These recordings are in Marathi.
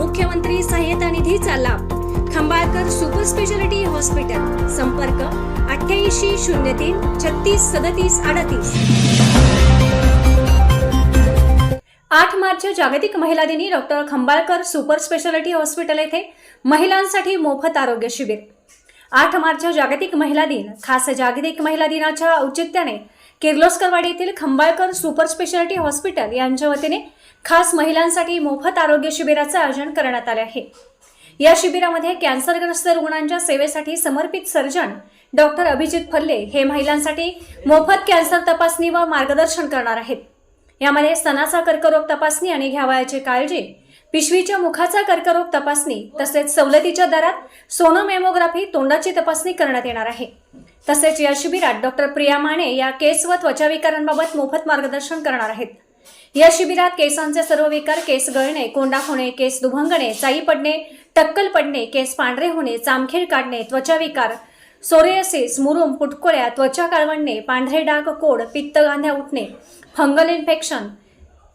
मुख्यमंत्री सहायता निधीचा लाभ. Khambalkar super speciality hospital. संपर्क अठ्ठ्याऐंशी शून्य तीन छत्तीस सदतीस अडतीस. आठ मार्च जागतिक महिला दिनी doctor Khambalkar super speciality hospital येथे महिलांसाठी मोफत आरोग्य शिबिर. आठ मार्च जागतिक महिला दिन. खास जागतिक महिला दिनाच्या औचित्याने किर्लोस्करवाडी येथील खंबाळकर सुपर स्पेशालिटी हॉस्पिटल यांच्या वतीने खास महिलांसाठी मोफत आरोग्य शिबिराचं आयोजन करण्यात आले आहे. या शिबिरामध्ये कॅन्सरग्रस्त रुग्णांच्या सेवेसाठी समर्पित सर्जन डॉक्टर अभिजित फल्ले हे महिलांसाठी मोफत कॅन्सर तपासणी व मार्गदर्शन करणार आहेत. यामध्ये स्तनाचा कर्करोग तपासणी आणि घ्यावयाची काळजी पिशवीच्या मुखाचा कर्करोग तपासणी तसेच सवलतीच्या दरात सोनोमेमोग्राफी तोंडाची तपासणी करण्यात येणार आहे. तसेच या शिबिरात डॉक्टर प्रिया माने या केस व त्वचा विकारांबाबत मोफत मार्गदर्शन करणार आहेत. या शिबिरात केसांचे सर्व विकार केस गळणे कोंडा होणे केस दुभंगणे चाई पडणे टक्कल पडणे केस पांढरे होणे चामखीर काढणे त्वचा विकार सोरेसिस मुरुम पुटकोळ्या त्वचा काळवडणे पांढरे डाग कोड पित्त गांध्या उठणे फंगल इन्फेक्शन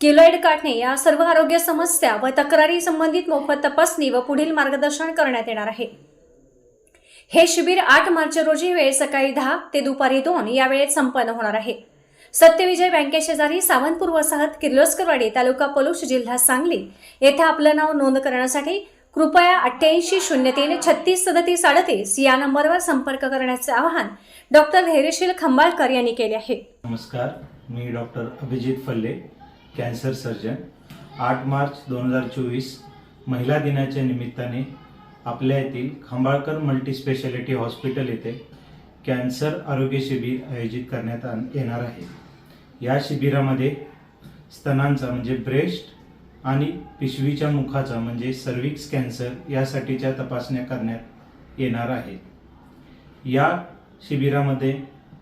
किलोइड काढणे या सर्व आरोग्य समस्या व तक्रारी संबंधित मोफत तपासणी व पुढील मार्गदर्शन करण्यात येणार आहे. हे शिबिर आठ मार्च रोजी वेळ सकाळी दहा ते दुपारी दोन या वेळेत संपन्न होणार आहे. सत्यविजय बँकेशेजारी सावंतपूर वसाहत किर्लोस्करवाडी तालुका पलूस जिल्हा सांगली येथे आपलं नाव नोंद करण्यासाठी कृपया अठ्ठ्याऐंशी शून्य तीन छत्तीस सदतीस अडतीस या नंबरवर संपर्क करण्याचे आवाहन डॉक्टर धैर्यशील खंबाळकर यांनी केले आहे. नमस्कार मी doctor Abhijit Phalle. Cancer surgeon. आठ मार्च दोन हजार चोवीस महिला दिनाच्या निमित्ताने आपल्या येथील खंबाळकर मल्टीस्पेशालिटी हॉस्पिटल येथे कॅन्सर आरोग्य शिबिर आयोजित करण्यात येणार आहे. या शिबिरामध्ये स्तनांचा म्हणजे ब्रेस्ट आणि पिशवीच्या मुखाचा म्हणजे सर्विक्स कॅन्सर यासाठीच्या तपासण्या करण्यात येणार आहेत. या शिबिरामध्ये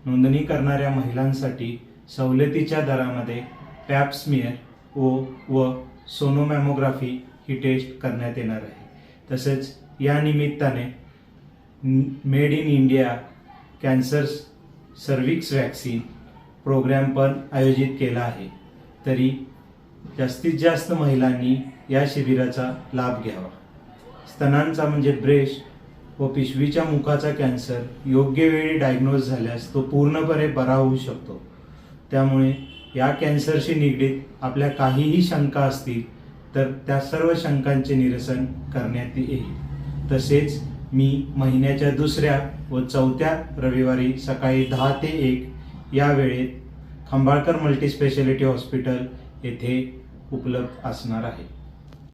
नोंदणी करणाऱ्या महिलांसाठी सवलतीच्या दरामध्ये पॅप्समियर ओ व सोनोमॅमोग्राफी ही टेस्ट करण्यात येणार आहे. तसेच या निमित्ताने made in India cancer cervix vaccine programme पण आयोजित केला आहे. तरी जास्तीत जास्त महिलांनी या शिबिराचा लाभ घ्यावा. स्तनांचा म्हणजे ब्रेस्ट व पिशवीच्या मुखाचा कॅन्सर योग्य वेळी डायग्नोज झाल्यास तो पूर्णपणे बरा होऊ शकतो. त्यामुळे या कॅन्सरशी निगडीत आपल्या काहीही शंका असतील तर त्या सर्व शंकांचे निरसन करण्यात येईल. तसेच मी महिन्याच्या दुसऱ्या व चौथ्या रविवारी सकाळी दहा ते एक या वेळेत खंबाळकर मल्टीस्पेशालिटी हॉस्पिटल येथे उपलब्ध असणार आहे.